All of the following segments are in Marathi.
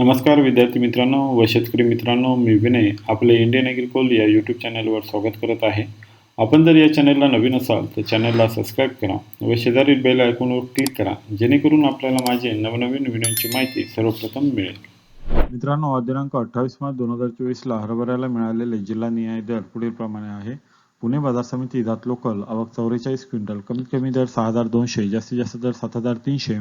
नमस्कार विद्यार्थी मित्रांनो व शेतकरी मित्रांनो मी विनय आपले इंडियन ॲग्रिकोल या यूट्यूब चॅनलवर स्वागत करत आहे. आपण जर या चॅनलला नवीन असाल तर चॅनलला सबस्क्राईब करा व शेजारील बेल आयकॉनवर क्लिक करा जेणेकरून आपल्याला माझे नवनवीन व्हिडिओची माहिती सर्वप्रथम मिळेल. मित्रांनो आज दिनांक अठ्ठावीस मार्च दोन हजार चोवीसला हरभऱ्याला मिळालेले जिल्हा दर पुढील प्रमाणे आहे. पुणे बाजार समिती दात लोकल आवक चौवेचाळीस क्विंटल. कमीत कमी दर सहा हजार दोनशे जास्तीत जास्त दर सात हजार तीनशे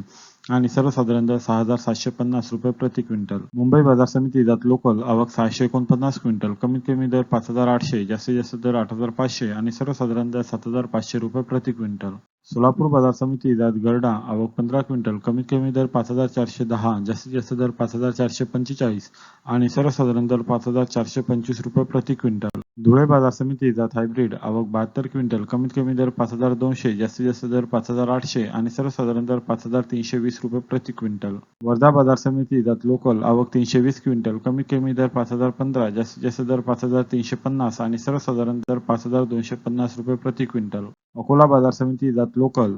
आणि सर्वसाधारण दर सहा हजार सातशे पन्नास रुपये प्रति क्विंटल. मुंबई बाजार समिती दात लोकल आवक सहाशे एकोणपन्नास क्विंटल. कमीत कमी दर पाच हजार आठशे जास्तीत जास्त दर आठ हजार पाचशे आणि सर्वसाधारण दर सात हजार पाचशे रुपये प्रति क्विंटल. सोलापूर बाजार समिती दात गरडा आवक पंधरा क्विंटल. कमीत कमी दर पाच हजार चारशे दहा जास्तीत जास्त दर पाच हजार चारशे पंचेचाळीस आणि सर्वसाधारण दर पाच हजार चारशे पंचवीस रुपये प्रति क्विंटल. धुळे बाजार समिती जात हायब्रिड. आवक बहात्तर क्विंटल. कमीत कमी दर पाच हजार दोनशे जास्तीत जास्त दर पाच हजार आठशे आणि सर्वसाधारण दर पाच हजार तीनशे वीस रुपये प्रति क्विंटल. वर्धा बाजार समिती जात लोकल. आवक तीनशे वीस क्विंटल. कमीत कमी दर पाच हजार पंधरा जास्तीत जास्त दर पाच हजार तीनशे पन्नास आणि सर्वसाधारण दर पाच हजार दोनशे पन्नास रुपये प्रति क्विंटल. अकोला बाजार समिती जात लोकल.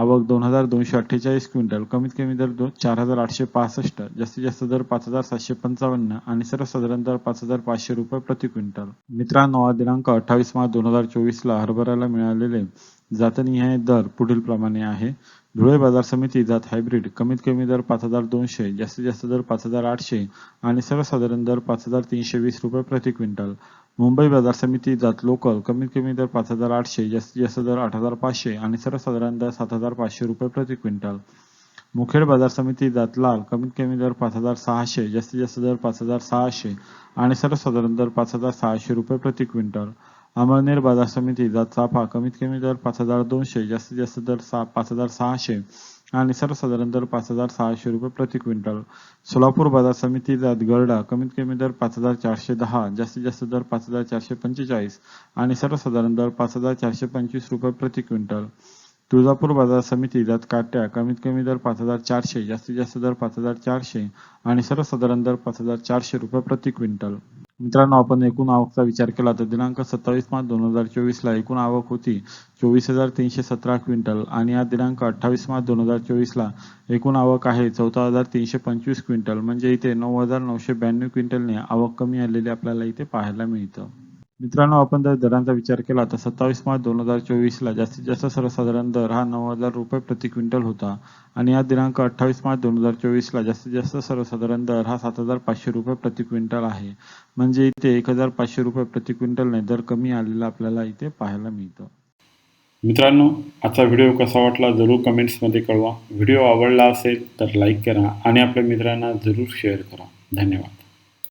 आवक दोन हजार दोनशे अठ्ठेचाळीस क्विंटल कमीत कमी दर दोन चार हजार आठशे पासष्ट जास्तीत जास्त दर पाच हजार सातशे पंचावन्न आणि सर्वसाधारण दर पाच हजार पाचशे रुपये प्रति क्विंटल. मित्रांनो दिनांक अठ्ठावीस मार्च दोन हजार चोवीसला हरभऱ्याला मिळालेले जातनिहाय दर पुढील प्रमाणे आहे. धुळे बाजार समिती जात हायब्रिड कमीत कमी दर पाच हजार दोनशे जास्तीत जास्त दर पाच हजार आठशे आणि सर्वसाधारण दर पाच हजार तीनशे वीस रुपये प्रति क्विंटल. मुंबई बाजार समिती जात लोकल कमीत कमी दर पाच हजार आठशे जास्तीत जास्त दर आठ हजार पाचशे आणि सर्वसाधारण दर सात हजार पाचशे रुपये प्रति क्विंटल. मुखेड बाजार समिती जात लाल कमीत कमी दर पाच हजार सहाशे जास्तीत जास्त दर पाच हजार सहाशे आणि सर्वसाधारण दर पाच हजार सहाशे रुपये प्रति क्विंटल. अमळनेर बाजार समिती जात चाफा कमीत कमी दर पाच हजार दोनशे जास्तीत जास्त दर सहा पाच हजार सहाशे आणि सर्वसाधारण दर पाच हजार सहाशे रुपये प्रति क्विंटल. सोलापूर बाजार समिती जात गरडा कमीत कमी दर पाच हजार चारशे दहा जास्तीत जास्त दर पाच हजार चारशे पंचेचाळीस आणि सर्वसाधारण दर पाच हजार चारशे पंचवीस रुपये प्रति क्विंटल. तुळजापूर बाजार समिती जात काट्या कमीत कमी दर पाच हजार चारशे जास्तीत जास्त दर पाच हजार चारशे आणि सर्वसाधारण दर पाच हजार चारशे रुपये प्रति क्विंटल. मित्रांनो आपण एकूण आवकचा विचार केला तर दिनांक सत्तावीस मार्च दोन हजार चोवीस ला एकूण आवक होती चोवीस हजार तीनशे सतरा क्विंटल आणि या दिनांक अठ्ठावीस मार्च दोन हजार चोवीस ला एकूण आवक आहे चौदा हजार तीनशे पंचवीस क्विंटल. म्हणजे इथे नऊ हजार नऊशे ब्याण्णव क्विंटलने आवक कमी आलेली आपल्याला इथे पाहायला मिळतं. मित्रांनो आपण जर दरांचा विचार केला तर सत्तावीस मार्च दोन हजार चोवीसला जास्तीत जास्त सर्वसाधारण दर हा नऊ हजार रुपये प्रति क्विंटल होता. आणि या दिनांक अठ्ठावीस मार्च दोन हजार चोवीसला जास्तीत जास्त सर्वसाधारण दर हा सात हजार पाचशे रुपये प्रति क्विंटल आहे. म्हणजे इथे एक हजार पाचशे रुपये प्रति क्विंटलने दर कमी आलेला आपल्याला इथे पाहायला मिळतं. मित्रांनो आजचा व्हिडिओ कसा वाटला जरूर कमेंट्समध्ये कळवा. व्हिडिओ आवडला असेल तर लाईक करा आणि आपल्या मित्रांना जरूर शेअर करा. धन्यवाद.